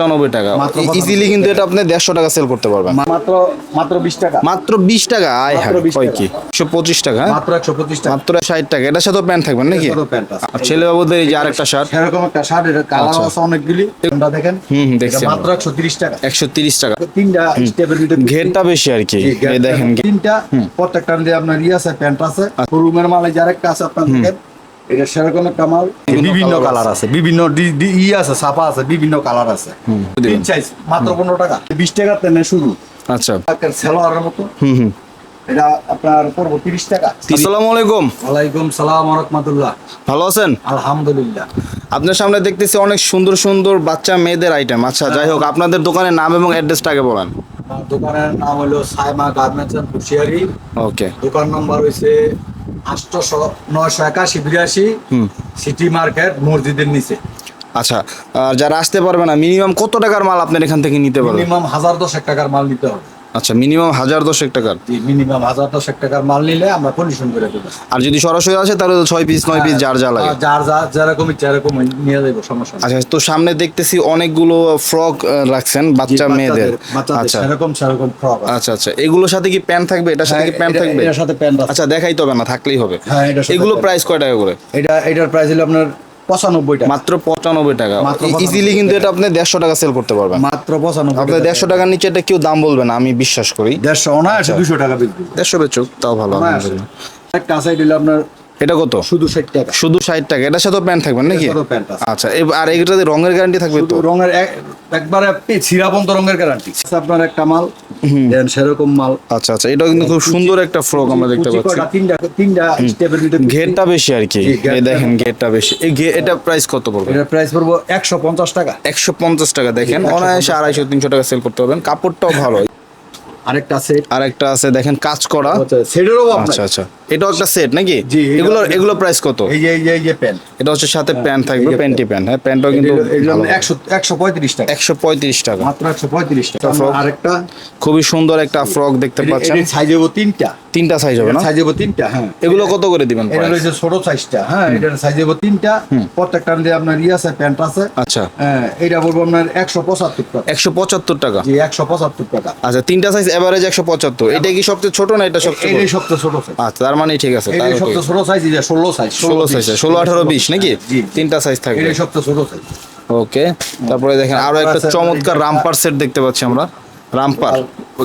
পঁচানব্বই টাকা। ইজিলি কিন্তু এটা আপনি দেড়শো টাকা সেল করতে পারবেন। মাত্র মাত্র বিশ টাকা। মাত্র বিশ টাকা? আয় হ্যাঁ মাত্র 20 টাকা। কি? একশো পঁচিশ টাকা হ্যাঁ? মাত্র একশো পঁচিশ টাকা। মাত্র ষাট টাকা। এটার সাথে প্যান্ট থাকবেন নাকি? আর ছেলে বাবুদের এই যে আরেকটা শার্ট সেরকম একটা শার্ট এটা কালার আচ্ছা। আছে অনেকগুলি। আমরা দেখেন? হুম, দেখছি মাত্র একশো তিরিশ টাকা। একশো তিরিশ টাকা। তিনটা স্টেপের ঘেরটা বেশি আর কি। দেখেন। তিনটা প্রত্যেকটা আপনার ইয়ে আছে প্যান্ট আছে। শোরুমের মালে যার একটা আছে আপনার এটা সেরকম একটা মাল। বিভিন্ন কালার আছে বিভিন্ন ই আছে ছাপা আছে বিভিন্ন কালার আছে। তিন সাইজ মাত্র পনেরো টাকা। বিশ টাকা তেনে শুরু আচ্ছা। সেলোয়ারের মতো। হুম হুম। এটা আপনার পড়ব তিরিশ টাকা। আসসালামু আলাইকুম। ওয়ালাইকুম সালাম রহমতুল্লাহ। ভালো আছেন? আলহামদুলিল্লাহ। আপনার সামনে দেখতেছি অনেক সুন্দর সুন্দর বাচ্চা মেয়েদের আইটেম আচ্ছা যাই হোক আপনাদের দোকানের নাম এবং অ্যাড্রেসটা আগে বলেন। দোকানের নাম হলো Saima garments and Hushiyari okay দোকান নাম্বার হয়েছে আটশোশো নয়শো একাশি বিরাশি হুম। সিটি মার্কেট মসজিদের নিচে। আচ্ছা আর যারা আসতে পারবে না মিনিমাম কত টাকার মাল আপনার এখান থেকে নিতে পারবে? মিনিমাম হাজার দশেক টাকার মাল নিতে হবে। আচ্ছা মিনিমাম হাজার দশেক টাকার? মিনিমাম হাজার দশেক টাকার মাল নিলে আমরা কন্ডিশন করে দেবো। আর যদি সরাসরি আসে তাহলে ছয় পিস নয় পিস যার যা লাগে। যার যা যেরকম এরকম নিয়ে দেবো সমস্যা আচ্ছা তো সামনে দেখতেছি অনেকগুলো ফ্রক রাখছেন বাচ্চা মেয়েদের। আচ্ছা। সেরকম সেরকম ফ্রক আচ্ছা আচ্ছা এগুলোর সাথে কি প্যান্ট থাকবে? এটার সাথে কি প্যান্ট থাকবে? এটার সাথে প্যান্ট আচ্ছা দেখাই তো হবে না থাকলেই হবে। হ্যাঁ, এগুলো প্রাইস কয় টাকা করে? এটা এটার প্রাইস হলো আপনার পঁচানব্বই টাকা মাত্র পঁচানব্বই টাকা। মাত্র 95 ইজিলি কিন্তু এটা আপনি দেড়শো টাকা সেল করতে পারবেন। মাত্র পঁচানব্বই আপনি দেড়শো টাকার নিচে এটা কেউ দাম বলবে না আমি বিশ্বাস করি। দেড়শো না দুশো টাকা বিক্রি। দেড়শো বেচুক তাও ভালো। একটা দিলে আপনার এটা কত? শুধু ষাট টাকা। শুধু ষাট টাকা। এটার সাথে প্যান্ট থাকবেন নাকি। আচ্ছা আর এগুলোতে রঙের গ্যারান্টি থাকবে তো? রঙের এক- একবারে ছিড়াপন্ত রঙের গ্যারান্টি আপনার একটা মাল দেন সেরকম মাল। আচ্ছা আচ্ছা এটা কিন্তু খুব সুন্দর একটা ফ্রক আমরা দেখতে পাচ্ছি। তিনটা তিনটা স্টেপের ভিতরে ঘেরটা বেশি আর কি। এই দেখেন ঘেরটা বেশি। এই এটা প্রাইস কত পড়বে? এটার প্রাইস পড়ব একশো পঞ্চাশ টাকা। একশো পঞ্চাশ টাকা। দেখেন অনায়াসে আড়াইশো তিনশো টাকা সেল করতে পারবেন। কাপড়টাও ভালো। আরেকটা সেট আরেকটা আছে দেখেন কাজ করা। সেটেরও আচ্ছা আচ্ছা। এটাও একটা সেট নাকি? এগুলো এগুলো প্রাইস কত? এই যে এই যে এই যে প্যান্ট এটা হচ্ছে সাথে প্যান্ট থাকবে প্যান্টি প্যান্ট হ্যাঁ প্যান্টটাও কিন্তু ভালো। একশো একশো পঁয়ত্রিশ টাকা। একশো পঁয়ত্রিশ টাকা। মাত্র একশো পঁয়ত্রিশ টাকা। আরেকটা খুবই সুন্দর একটা ফ্রক দেখতে পাচ্ছেন। সাইজ হব তিনটা। তিনটা সাইজ হবে না? সাইজ হব তিনটা হ্যাঁ। এগুলো কত করে দিবেন এটা? রয়েছে ছোট সাইজটা হ্যাঁ এটার সাইজ হব তিনটা। প্রত্যেকটা দিয়ে আপনার ইয়ে আছে প্যান্ট আছে। আচ্ছা। হ্যাঁ এটা বলব আপনার একশো পঁচাত্তর টাকা। একশো পঁচাত্তর টাকা? জি একশো পঁচাত্তর টাকা। আচ্ছা তিনটা সাইজ এভারেজ একশো পঁচাত্তর। এটা কি সবচেয়ে ছোট না এটা সবচেয়ে এটাই সবচেয়ে ছোট সাইজ আচ্ছা তার মানে ঠিক আছে এটাই সবচেয়ে ছোট সাইজ এটা ষোলো সাইজ ষোলো সাইজ ষোলো আঠারো বিশ নাকি? জি। তিনটা সাইজ থাকবে। এটাই সবচেয়ে ছোট সাইজ ওকে তারপরে দেখেন আরও একটা চমৎকার রামপার সেট দেখতে পাচ্ছি আমরা। রামপার।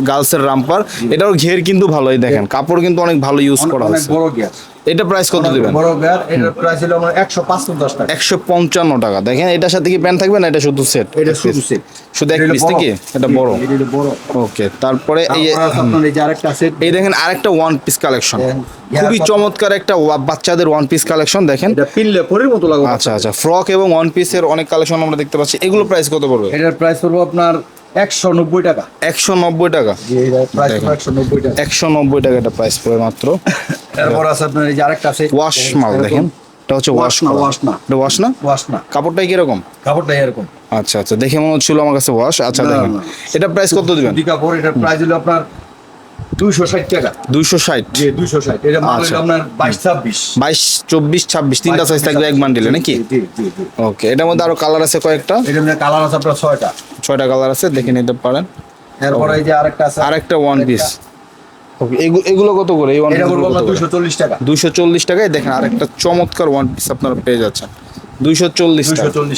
গার্লসের রামপার এটাও ঘের কিন্তু ভালোই দেখেন। কাপড় কিন্তু অনেক ভালো ইউজ করা হয়েছে বড় গিয়ার এটা প্রাইস কত দিবেন? বড় গিয়ার এটার প্রাইস হলো আমার একশো পঞ্চাশ টাকা। একশো পঞ্চান্ন টাকা। দেখেন এটার সাথে কি প্যান্ট থাকবে না এটা শুধু সেট এটা শুধু সেট শুধু এক পিস নাকি? এটা বড়। এটা বড়। ওকে তারপরে এই আপনার এই যে আরেকটা সেট এই দেখেন আরেকটা ওয়ান পিস কালেকশন খুবই চমৎকার একটা বাচ্চাদের ওয়ান পিস কালেকশন দেখেন। এটা পিনলে পরের মতো লাগবে আচ্ছা আচ্ছা। ফ্রক এবং ওয়ান পিসের অনেক কালেকশন আমরা দেখতে পাচ্ছি। এগুলো প্রাইস কত পড়বে? এটার প্রাইস পড়ব আপনার একশো নব্বই টাকা। একশো নব্বই টাকা। একশো নব্বই টাকা। এটা প্রাইস পড়ে মাত্র। এরপর আছে আপনার এই যে আরেকটা আছে। ওয়াশ মাল দেখেন। এটা হচ্ছে ওয়াশ না ওয়াশ না। এটা ওয়াশ না? ওয়াশ না। কাপড়টাই কীরকম? কাপড়টা এরকম। আচ্ছা আচ্ছা। দেখে মনে হচ্ছিল আমার কাছে ওয়াশ আচ্ছা দেখেন। এটা প্রাইস কত দিবেন? কাপড় এটার প্রাইস হলো আপনার দুইশো ষাট টাকা। দুইশো ষাট? দুইশো ষাট। এটা মাল। হলো আপনার বাইশ ছাব্বিশ। বাইশ চব্বিশ ছাব্বিশ তিনটা সাইজ থাকবে এক বান্ডিলে নাকি? জি জি জি ওকে এটার মধ্যে আরও কালার আছে কয়েকটা? এটার মধ্যে কালার আছে আপনার ছয়টা। ছয়টা কালার আছে দেখে নিতে পারেন। এরপর এই যে আরেকটা আছে। আরেকটা ওয়ান পিস এগুলো কত করে? এই ওয়ান চল্লিশ টাকা। দুইশো চল্লিশ টাকায় দেখেন আরেকটা চমৎকার ওয়ান পিস আপনারা পেয়ে যাচ্ছেন। দুইশো চল্লিশ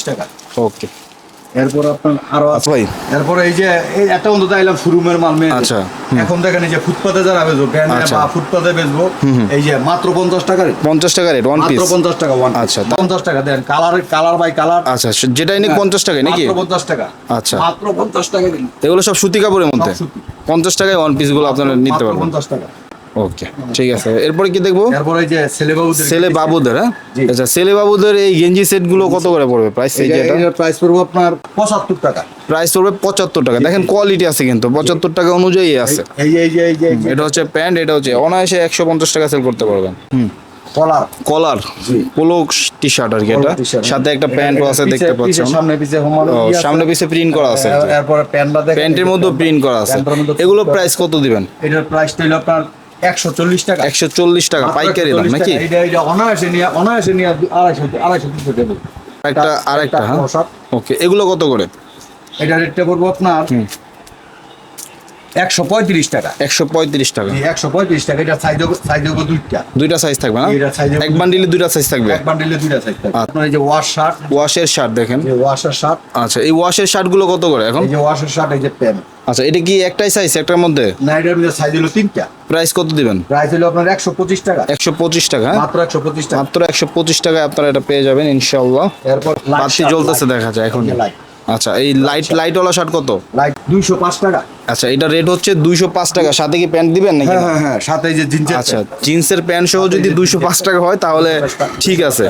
টাকা। ওকে এরপর আপনার আরও আছে। ভাই। এরপরে এই যে একটা অন্তত আইলাম শোরুমের মাল মেয়ে আচ্ছা, এখন দেখেন এই যে ফুটপাতে যারা বেচবো আচ্ছা। বা ফুটপাতে বেচবো এই যে মাত্র পঞ্চাশ টাকা পঞ্চাশ টাকা রেট ওয়ান পিস পঞ্চাশ টাকা ওয়ান আচ্ছা, পঞ্চাশ টাকা দেন কালার কালার বাই কালার আচ্ছা যেটাই নিক পঞ্চাশ টাকায় নাকি? পঞ্চাশ টাকা। আচ্ছা। মাত্র পঞ্চাশ টাকা এগুলো সব সুতি কাপড়ের মধ্যে? পঞ্চাশ টাকায় ওয়ান পিসগুলো আপনারা নিতে পারবেন। পঞ্চাশ টাকা। ওকে ঠিক আছে। এরপরে কি দেখব? এরপরে এই যে ছেলে বাবুদের ছেলে বাবুদের হ্যাঁ? আচ্ছা ছেলে বাবুদের এই গেঞ্জি সেটগুলো কত করে পড়বে? প্রাইস এই যে এটা প্রাইস পড়ব আপনার পঁচাত্তর টাকা। প্রাইস পড়বে পঁচাত্তর টাকা। দেখেন কোয়ালিটি আছে কিন্তু পঁচাত্তর টাকা অনুযায়ী আছে। এই এই এই এই এটা হচ্ছে প্যান্ট এটা হচ্ছে অনায়াসে একশো পঞ্চাশ টাকা সেল করতে পারবেন। হুম। কলার কলার পোলো টি শার্ট আর কি এটা। সাথে একটা প্যান্টও আছে দেখতে পাচ্ছেন। সামনে পিছে সামনে পিছে প্রিন্ট করা আছে এর- এরপরে প্যান্টটা প্যান্টের মধ্যে প্রিন্ট করা আছে। এগুলো প্রাইস কত দিবেন? এটার প্রাইসটা হলো আপনার একশো চল্লিশ টাকা। একশো চল্লিশ টাকা পাইকারি দাম নাকি? অনায়াসে নিয়ে অনায়াসে নিয়ে আড়াইশো আড়াইশো তিনশো দেবে। একটা আর একটা হ্যাঁ? ওকে এগুলো কত করে? এটা রেটটা পড়ব আপনার একশো পঁয়ত্রিশ টাকা। একশো পঁয়ত্রিশ টাকা। একশো পঁয়ত্রিশ টাকা এটা সাইজ সাইজ হবে দুইটা। দুইটা সাইজ থাকবে না? এক বান্ডিলে দুইটা সাইজ থাকবে? এক বান্ডিলে দুইটা সাইজ থাকবে। আচ্ছা। আপনার এই যে ওয়াশ শার্ট ওয়াশের শার্ট দেখেন। ওয়াশের শার্ট আচ্ছা এই ওয়াশের শার্টগুলো কত করে এখন? এই যে ওয়াশের শার্ট এই যে প্যান্ট আচ্ছা এটা কি একটাই সাইজ একটার মধ্যে? না এটার মধ্যে সাইজ হলো তিনটা। প্রাইস কত দিবেন? প্রাইস হলো আপনার একশো পঁচিশ টাকা। একশো পঁচিশ টাকা হ্যাঁ? মাত্র একশো পঁচিশ টাকা। মাত্র একশো পঁচিশ টাকায় আপনারা এটা পেয়ে যাবেন ইনশাল্লাহ এরপর বাতি জ্বলতেছে দেখা যায় এখন। লাইট আচ্ছা এই লাইট লাইটওয়ালা শার্ট কত? লাইট দুইশো পাঁচ টাকা। আচ্ছা এটা রেট হচ্ছে দুইশো পাঁচ টাকা। সাথে কি প্যান্ট দিবেন নাকি হ্যাঁ হ্যাঁ হ্যাঁ সাথে যে জিন্সের আচ্ছা জিন্সের প্যান্ট সহ যদি দুইশো পাঁচ টাকা হয় তাহলে ঠিক আছে।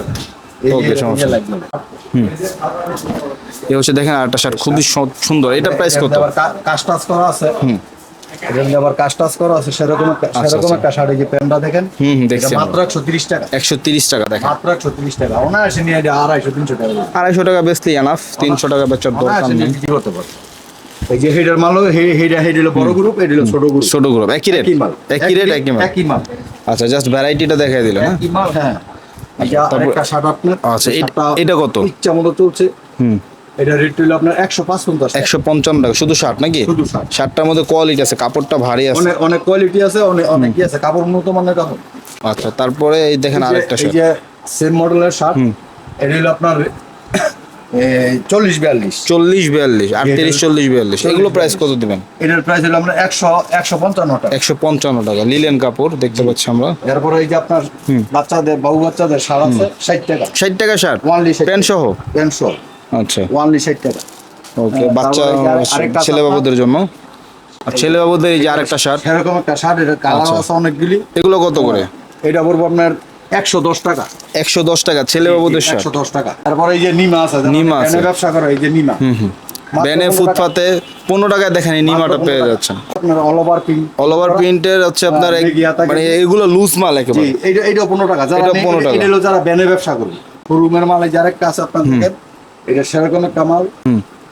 ওকে সমস্যা হুম। এ হচ্ছে দেখেন আরেকটা শার্ট খুবই সুন্দর। এটা প্রাইস কত? কাজ টাজ করা আছে। এটার মধ্যে আবার কাজ টাজ করা আছে সেরকম সেরকম আচ্ছা। একটা শাড়ি যে প্যান্টটা দেখেন হুম, হুম, দেখছি মাত্র একশো তিরিশ টাকা। একশো তিরিশ টাকা দেখেন। মাত্র একশো তিরিশ টাকা। অনায়াসে নিয়ে যায় আড়াইশো তিনশো টাকা। করে। আড়াইশো টাকা বেচলি আনাফ তিনশো টাকা বেচার দরকার নেই। বিক্রি করতে পারবে। এই যে হেডার মাল হেডা হেড হলো বড় গ্রুপ এটা হলো ছোট গ্রুপ ছোট গ্রুপ একই রেট একই রেট একই মাল। একই মাল। আচ্ছা জাস্ট ভ্যারাইটিটা দেখাই দিলেন হ্যাঁ? একই মাল হ্যাঁ। আচ্ছা, এটা- এটা কত? ইচ্ছা মতো চলছে। হুম। এটা রেট হলো আপনার একশো পাঁচ একশো পঞ্চান্ন টাকা শুধু শার্ট নাকি? শুধু শার্ট। শার্টটার মধ্যে কোয়ালিটি আছে কাপড়টা ভারী আছে। অনেক অনেক কোয়ালিটি আছে অনেক অনেক কি আছে কাপড় উন্নত মানের কাপড়। আচ্ছা তারপরে এই দেখেন আরেকটা এই শার্ট যে সেম মডেলের শার্ট এটা হলো আপনার চল্লিশ বিয়াল্লিশ চল্লিশ বিয়াল্লিশ আটত্রিশ চল্লিশ বিয়াল্লিশ এগুলো প্রাইস কত দিবেন? এটার প্রাইস হলো আমরা একশো একশো পঞ্চান্ন টাকা। একশো পঞ্চান্ন টাকা লিলেন কাপড় দেখতে পাচ্ছি আমরা। এই যে আপনার বাচ্চাদের বাবু বাচ্চাদের শার্ট আছে ষাট টাকা। ষাট টাকা শার্ট প্যান্ট সহ? পেনশো আচ্ছা। ওয়ানলি ষাট টাকা। ওকে হ্যাঁ, বাচ্চা ছেলে বাবুদের জন্য। আর ছেলে বাবুদের এই যে আরেকটা শার্ট সেরকম একটা শার্ট এটা কালার। আছে অনেকগুলি। এগুলো কত করে? এটা পড়ব আপনার একশো দশ টাকা। একশো দশ টাকা ছেলে বাবুদের শার্ট একশো দশ টাকা। তারপরে এই যে নিমা আছে নিমা আছে। ব্যবসা করে এই যে নিমা। মাত্র ব্যানে 15 ফুটপাতে পনেরো টাকায় দেখেন এই নিমাটা পেয়ে 15 যাচ্ছেন। আপনার all over pink all over প্রিন্টের হচ্ছে আপনার বেগিয়া থাকে। মানে এগুলো লুজ মাল একেবারে। এইটা পনেরো টাকা। যারা 15 টাকা। এটা হলো যারা ব্যানে ব্যবসা করবে শোরুমের মালে যারা একটা আছে আপনার এটা সেরকম একটা মাল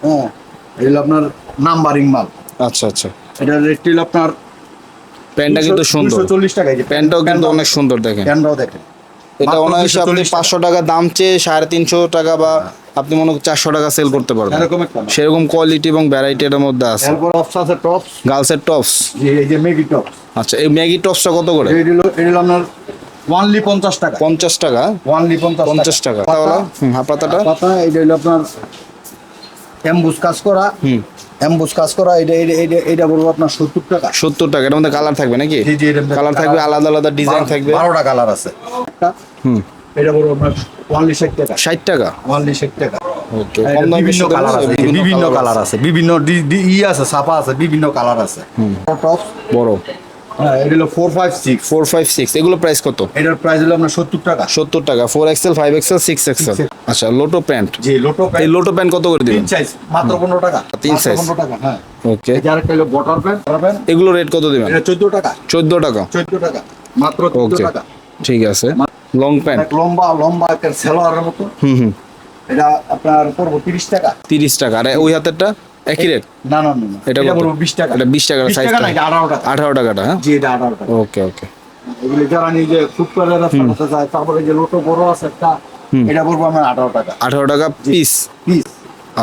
হ্যাঁ এটা আপনার নাম্বারিং মাল। আচ্ছা আচ্ছা। এটা রেট হলো আপনার প্যান্টটা কিন্তু সুন্দর। চল্লিশ টাকা প্যান্টটাও কিন্তু অনেক সুন্দর দেখেন। প্যান্টটাও দেখেন। এটা অনায়াসে আপনি 240 টাকা। পাঁচশো টাকা। দাম চেয়ে সাড়ে তিনশো টাকা বা আপনি মনে চারশো টাকা সেল করতে পারবেন। এরকম একটা সেরকম কোয়ালিটি এবং ভ্যারাইটি এর মধ্যে আছে। গার্লসের টপস এই যে মেগি টপস আচ্ছা এই ম্যাগি টপসটা কত করে? আপনার ওয়ানলি পঞ্চাশ টাকা। পঞ্চাশ টাকা? ওয়ানলি পঞ্চাশ পঞ্চাশ টাকা। তাহলে হুম, পাতাটা? পাতা এটা হলো আপনার এমবুস কাজ করা হুম। এমবুস কাজ করা এটা এটা এটা বলব আপনার সত্তর টাকা। সত্তর টাকা এটার মধ্যে কালার থাকবে নাকি? জি, জি, কালার থাকবে আলাদা আলাদা ডিজাইন থাকবে। বারোটা কালার আছে। হুম। এটা বলব আপনার ওয়ানলি ষাট টাকা। ষাট টাকা? ওয়ানলি ষাট টাকা। ওকে কম দামের বিভিন্ন কালার আছে বিভিন্ন কালার আছে। বিভিন্ন ই আছে ছাপা আছে বিভিন্ন কালার আছে। বড়। হ্যাঁ এটা হলো four five six four five six এগুলো প্রাইস কত? এটার প্রাইস হলো আপনার সত্তর টাকা। সত্তর টাকা four XL five XL six XL আচ্ছা লোটো প্যান্ট জি লোটো এই লোটো প্যান্ট কত করে দিবেন? সাইজ মাত্র পনেরো টাকা। তিন মাত্র পনেরো টাকা হ্যাঁ। ওকে এই যে আরেকটা হলো বটার প্যান্ট প্যান্ট এগুলো রেট কত দিবেন? এটা চোদ্দ টাকা। চোদ্দ টাকা। চোদ্দ টাকা। মাত্র চোদ্দ টাকা। ঠিক আছে। লং প্যান্ট লম্বা লম্বা একটা সেলোয়ারের মতো। হুম হুম। এটা আপনার পড়ব তিরিশ টাকা। তিরিশ টাকা। আর ওই হাতেরটা? একই রেট না না না। এটা? পড়ব বিশ টাকা। এটা 20 টাকা বিশ size টাকা টা। না এটা আঠারো টাকা। আঠারো টাকাটা হ্যাঁ? জি এটা আঠারো টাকা ওকে ওকে। এগুলি যারা নিজে ফুটবলের রাস্তা যায় তারপরে যে লোটো বড় আছে একটা এটা পড়ব আমার আঠারো টাকা। আঠারো টাকা পিস পিস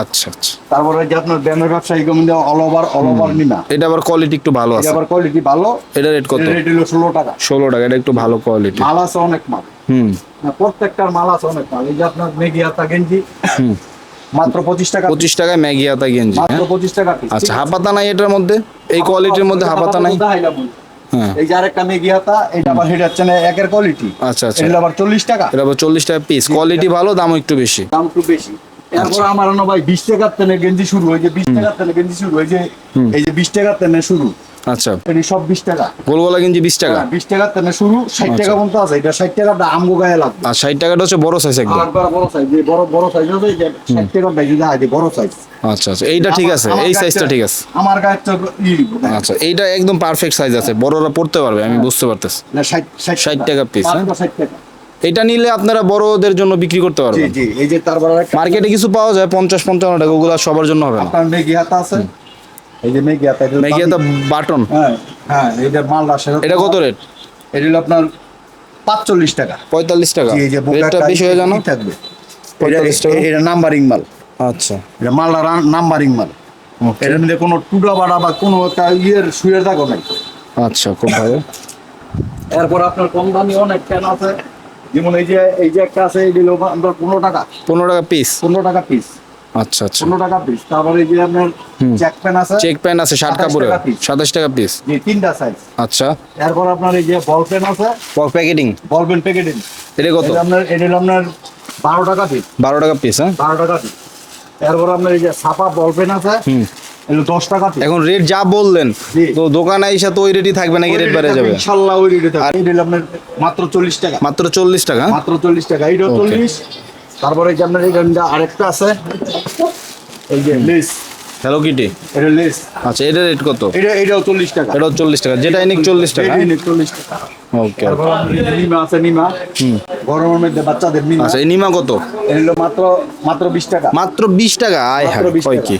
আচ্ছা আচ্ছা। তারপরে যে আপনার ব্যানের ব্যবসায়ী committee all over all over Nima এটা আবার কোয়ালিটি একটু ভালো আছে। আবার কোয়ালিটি ভালো। এটা রেট কত? রেট হলো ষোলো টাকা। ষোলো টাকা এটা একটু ভালো কোয়ালিটি মাল আছে অনেক মাল। হুম। প্রত্যেকটার মাল আছে অনেক মাল। এই যে আপনার মেগি হাতা গেঞ্জি হুম। মাত্র পঁচিশ টাকা পঁচিশ টাকায় ম্যাগি হাতা গেঞ্জি মাত্র হ্যাঁ? পঁচিশ টাকা piece, আচ্ছা হাপাতা নাই এটার মধ্যে? এই কোয়ালিটির মধ্যে হাপাতা নাই? হ্যাঁ। এই যে আরেকটা মেগি হাতা এটা আবার হেড হচ্ছে না একের কোয়ালিটি আচ্ছা আচ্ছা। এটা আবার চল্লিশ টাকা। এটা আবার চল্লিশ টাকা পিস কোয়ালিটি ভালো দামও একটু বেশি। দাম একটু বেশি। আচ্ছা। এরপর আমার ভাই বিশ টাকার তেনে গেঞ্জি শুরু হয় যে বিশ টাকার তেনে গেঞ্জি শুরু হয় যে এই যে বিশ টাকার তেনে শুরু। আচ্ছা। এটি সব বিশ টাকা। গোলগোলা গেঞ্জি বিশ টাকা? হ্যাঁ, বিশ তেনে শুরু ষাট আচ্ছা। টাকা পর্যন্ত আছে। এটা ষাট টাকাটা আমগো গায়ে লাগবে। আর ষাট টাকাটা হচ্ছে বড় সাইজ একদম। বড় সাইজ বড় বড় সাইজ ষাট দেখা যায় বড় সাইজ আচ্ছা আচ্ছা। এইটা ঠিক আছে এই সাইজটা ঠিক আছে। আমার আচ্ছা এইটা একদম পারফেক্ট সাইজ আছে। বড়রা পড়তে পারবে আমি বুঝতে পারতেছি। না ষাট টাকা। পিস হ্যাঁ? টাকা। এটা নিলে আপনারা বড়দের জন্য বিক্রি করতে পারবেন। জি এই যে তারপর মার্কেটে কিছু পাওয়া যায় পঞ্চাশ পঞ্চান্ন টাকা ওগুলো সবার জন্য হবে না। আপনার মেগি হাতা আছে। এই যে মেগি হাতা এটা ম্যাগি বাটন? হ্যাঁ হ্যাঁ এটা মালদা এটা কত রেট? এটা হলো আপনার পাঁচচল্লিশ টাকা। পঁয়তাল্লিশ টাকা। এই যে রেটটা বেশি হয়ে জানো থাকবে। 45 টাকা? এটা নাম্বারিং মাল। আচ্ছা। এটা মালদা নাম্বারিং মাল. এটার মধ্যে কোনো টুটা বাড়া বা কোনো একটা ইয়ের সুয়ের দাগও নাই। আচ্ছা খুব ভালো। এরপর আপনার কম দামি অনেক ফ্যান আছে। যেমন এই যে এই যে একটা আছে এই আপনার পনেরো টাকা। পনেরো টাকা পিস পনেরো টাকা পিস আচ্ছা আচ্ছা। পনেরো টাকা পিস তারপরে এই যে আপনার চেক প্যান আছে চেক প্যান্ট আছে ষাট 27 কাপড়ে টাকা piece। সাতাশ টাকা পিস যে তিনটা সাইজ আচ্ছা। এরপর আপনার এই যে বল পেন আছে প্যাকেটিং বল পেন প্যাকেটিং এটা কত? আপনার এটা হলো আপনার বারো টাকা পিস বারো টাকা পিস হ্যাঁ? বারো টাকা পিস এরপর আপনার এই যে ছাপা বল পেন আছে হুম। দশ টাকা এখন রেট যা বললেন জি। তো দোকানে এসে তো ওই রেটই থাকবে নাকি রেট বেড়ে যাবে? ইনশাল্লাহ ওই রেটে থাকবে। আপনার মাত্র চল্লিশ টাকা। মাত্র চল্লিশ টাকা? মাত্র চল্লিশ টাকা। Okay. চল্লিশ তারপরে এই যে আপনার এই গানটা আরেকটা আছে। এই যে লিস হ্যালো কিটি এটা লিস আচ্ছা এটা রেট কত? এটা এটাও চল্লিশ টাকা। এটাও চল্লিশ টাকা। যেটা এনিক চল্লিশ টাকা এনিক এনে চল্লিশ টাকা। ওকে নিমা আছে নিমা। গরমের মধ্যে বাচ্চাদের নিমা। আচ্ছা এই নিমা কত? এগুলো মাত্র মাত্র বিশ টাকা। মাত্র বিশ টাকা? আয় হ্যাঁ 20 কি?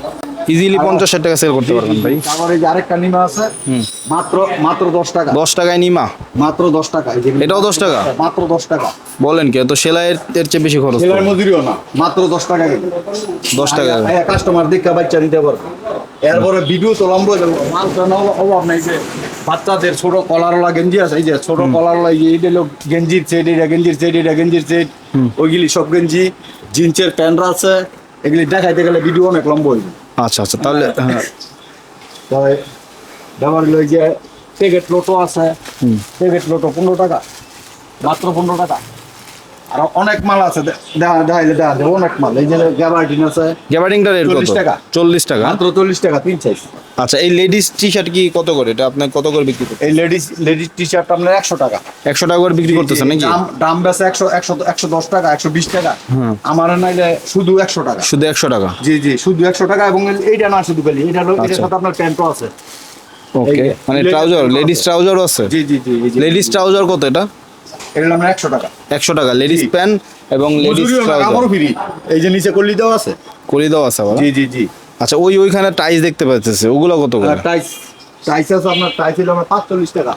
ইজিলি পঞ্চাশ ষাট টাকা সেল করতে পারবেন ভাই। তারপরে এই যে আরেকটা নিমা আছে মাত্র মাত্র দশ টাকা। দশ টাকায় নিমা? মাত্র দশ টাকা। এটাও 10 টাকা? মাত্র দশ টাকা। বলেন কি তো সেলাইয়ের এর চেয়ে বেশি খরচ সেলাই মজুরিও না। মাত্র দশ টাকা দশ টাকা কাস্টমার দেখা বাচ্চা নিতে পারবে। এরপরে ভিডিও তো লম্বা যাবে। মাল অভাব নাই যে বাচ্চাদের ছোট কলারওয়ালা গেঞ্জি আছে এই যে ছোট কলারওয়ালা এই যে এইটা হলো গেঞ্জির সেট এটা গেঞ্জির সেট এটা গেঞ্জির সেট ওইগুলি সব গেঞ্জি জিন্সের প্যান্ট আছে এগুলি দেখাইতে গেলে ভিডিও অনেক লম্বা হইবে আচ্ছা আচ্ছা তাহলে হ্যাঁ। তবে ব্যবহার হলো এই যে প্যাকেট লোটো আছে প্যাকেট লোটো পনেরো টাকা মাত্র পনেরো টাকা। আর অনেক মাল আছে। দেখাইলে দেখা যায় অনেক মাল। এই যে গ্যাবার্টিন আছে। গ্যাবার্ডিংটা রেট কত? 40 টাকা। চল্লিশ টাকা? মাত্র চল্লিশ টাকা তিন সাইজ আচ্ছা এই লেডিস টি শার্ট কি কত করে? এটা আপনি কত করে বিক্রি করতে এই লেডিস লেডিস টি শার্ট আপনার একশো টাকা। একশো টাকা করে বিক্রি করতেছেন নাকি? দাম দাম একশো একশো একশো দশ টাকা একশো বিশ টাকা। আমার নাইলে শুধু একশো টাকা। শুধু একশো টাকা? জি জি শুধু একশো টাকা এবং এইটা না শুধু খালি। এটা হলো এটার আচ্ছা। সাথে আপনার প্যান্টও আছে। ওকে মানে ট্রাউজার লেডিস ট্রাউজারও আছে। জি জি জি লেডিস ট্রাউজার কত এটা? আপনার একশো টাকা। একশো টাকা। লেডিস। প্যান্ট এবং লেডিস ট্রাউজার। আমারও ফ্রি। এই যে নিচে কল্লি দেওয়া আছে? করে দেওয়া আছে আবার জি জি জি। আচ্ছা ওই ওইখানে টাইস দেখতে পাচ্ছেছে ওগুলো কত করে? টাইস টাইস আছে আপনার টাইস হলো আপনার পাঁচচল্লিশ টাকা।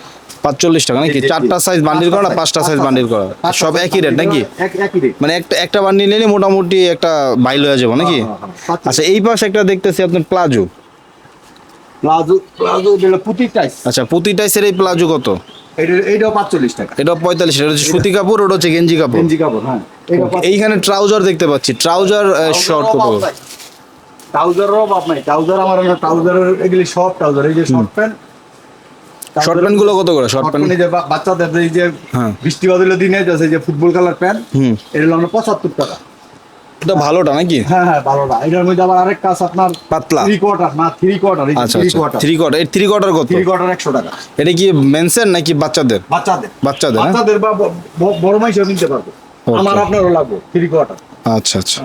নাকি? চারটা সাইজ বান্ডিল করা না পাঁচটা সাইজ বান্ডিল করা? সব একই রেট নাকি? একই রেট মানে একটা একটা বান্ডিল নিলে মোটামুটি একটা বাইল হয়ে যাবে নাকি? হ্যাঁ, হ্যাঁ, পাঁচটা। আচ্ছা এই পাশে একটা দেখতেছি আপনার প্লাজো। প্লাজো প্লাজো টাইস। আচ্ছা টাইসের এই প্লাজো কত? এইটাও পাঁচচল্লিশ টাকা। এটা পঁয়তাল্লিশ এটা হচ্ছে সুতি কাপড় ওটা হচ্ছে গেঞ্জি কাপড়। গেঞ্জি কাপড় হ্যাঁ। এইখানে ট্রাউজার দেখতে পাচ্ছি। ট্রাউজার শর্ট কত নাই। ট্রাউজার আমার এগুলি সব ট্রাউজার। এই যে শর্ট প্যান্ট শর্ট প্যান্টগুলো কত করে? শর্ট প্যান্ট যে বাচ্চাদের এই যে হ্যাঁ। বৃষ্টি বাদলের দিনে যে ফুটবল খেলার প্যান্ট হুম। এটা হলো পঁচাত্তর টাকা। এটা ভালোটা নাকি? হ্যাঁ হ্যাঁ ভালো না এটার মধ্যে আবার আরেকটা আছে আপনার পাতলা। থ্রি কোয়ার্টার না থ্রি কোয়ার্টার আচ্ছা থ্রি আচ্ছা। কোয়ার্টার থ্রি কোয়ার্টার এই থ্রি কোয়ার্টার কত? থ্রি কোয়ার্টার একশো টাকা। এটা কি মেনসেন নাকি বাচ্চাদের? বাচ্চাদের। বাচ্চাদের, হ্যাঁ? বাচ্চাদের বা বড় মাইসেও নিতে পারবে। Okay. আমার আপনারও লাগবে থ্রি কোয়ার্টার আচ্ছা আচ্ছা।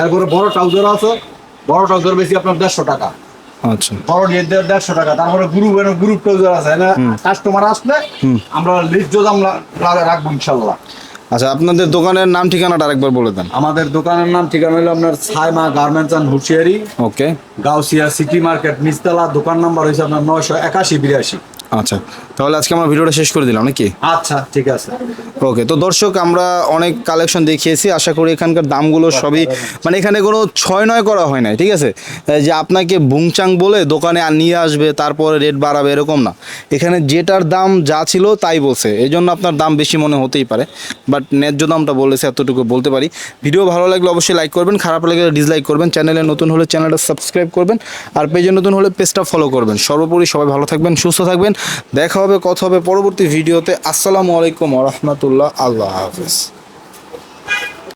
এরপরে বড় ট্রাউজার আছে। বড় ট্রাউজার বেশি আপনার দেড়শো টাকা। আচ্ছা। বড় দেড়- দেড়শো টাকা। তারপরে গ্রুপ গ্রুপ ট্রাউজার আছে কাস্টমার আসলে আমরা লিস্ট দাম রাখব ইনশাল্লাহ। আচ্ছা আপনাদের দোকানের নাম ঠিকানাটা আরেকবার বলে দেন। আমাদের দোকানের নাম ঠিকানা হলো আপনার Saima garments and Hushiyari. Okay. Gausia city market নিচতলা দোকান নাম্বার হয়েছে আপনার নয়শো একাশি বিরাশি। আচ্ছা। তাহলে আজকে আমরা ভিডিওটা শেষ করে দিলাম নাকি? আচ্ছা ঠিক আছে। ওকে তো দর্শক আমরা অনেক কালেকশন দেখিয়েছি। আশা করি এখানকার দামগুলো সবই মানে এখানে কোনো ছয় নয় করা হয় নাই ঠিক আছে? যে আপনাকে বুংচাং বলে দোকানে আর নিয়ে আসবে তারপরে রেট বাড়াবে এরকম না। এখানে যেটার দাম যা ছিল তাই বলছে। এই জন্য আপনার দাম বেশি মনে হতেই পারে বাট ন্যায্য দামটা বলেছে এতটুকু বলতে পারি। ভিডিও ভালো লাগলে অবশ্যই লাইক করবেন খারাপ লাগলে ডিসলাইক করবেন। চ্যানেলে নতুন হলে চ্যানেলটা সাবস্ক্রাইব করবেন আর পেজে নতুন হলে পেজটা ফলো করবেন। সর্বোপরি সবাই ভালো থাকবেন সুস্থ থাকবেন। দেখা হবে কথা হবে পরবর্তী ভিডিওতে। আসসালামু আলাইকুম রহমতুল্লাহ। আল্লাহ হাফিজ।